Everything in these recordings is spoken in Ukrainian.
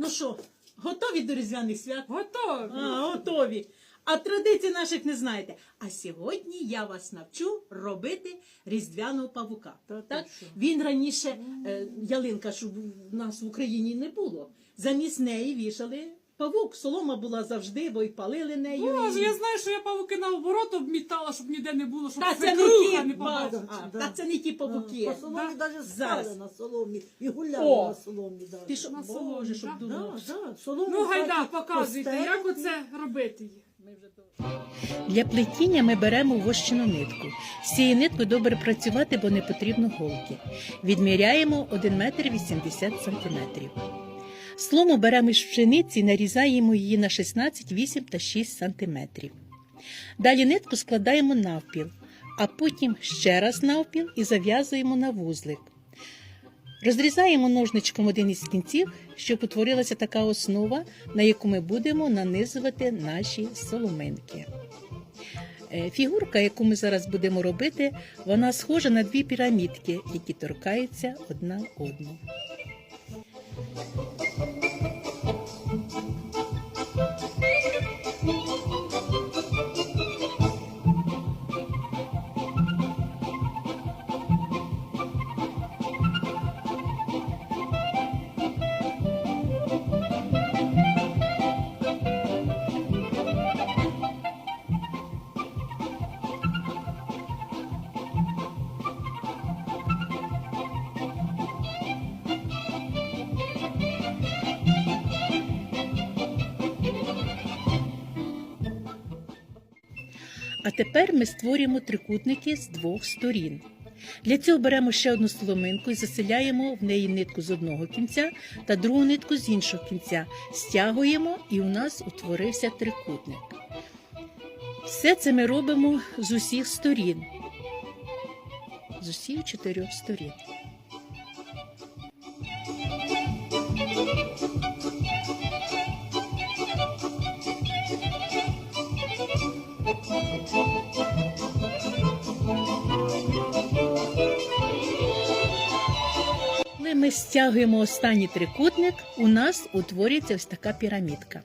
Ну що, готові до різдвяних свят? Готові. А, готові. А традицій наших не знаєте. А сьогодні я вас навчу робити різдвяного павука. Та так? що? Він раніше, е, ялинка, щоб у нас в Україні не було. Замість неї вішали павук. Солома була завжди, бо й палили нею. Боже, і- я знаю, що я павуки наоборот обмітала, щоб ніде не було, щоб Та це не ті, не побачила. а, да. та це не ті павуки. По соломі навіть спали на соломі і гуляли О! на соломі. Да. Ти що, На соломі, щоб. Да, да, солому Ну, гайда, показуйте, як оце робити її. Для плетіння ми беремо вощену нитку. З цією ниткою добре працювати, бо не потрібно голки. Відміряємо 1 метр 80 сантиметрів. Слому беремо із пшениці і нарізаємо її на 16, 8 та 6 сантиметрів. Далі нитку складаємо навпіл, а потім ще раз навпіл і зав'язуємо на вузлик. Розрізаємо ножничком один із кінців, щоб утворилася така основа, на яку ми будемо нанизувати наші соломинки. Е, Фігурка, яку ми зараз будемо робити, вона схожа на дві пірамідки, які торкаються одна одну. А тепер ми створюємо трикутники з двох сторін. Для цього беремо ще одну соломинку і заселяємо в неї нитку з одного кінця та другу нитку з іншого кінця. Стягуємо, і у нас утворився трикутник. Все це ми робимо з усіх сторін. З усіх чотирьох сторін. Коли ми стягуємо останній трикутник, у нас утворюється ось така пірамідка.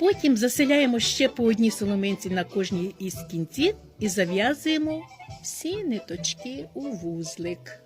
Потім заселяємо ще по одній соломинці на кожній із кінців і зав'язуємо всі ниточки у вузлик.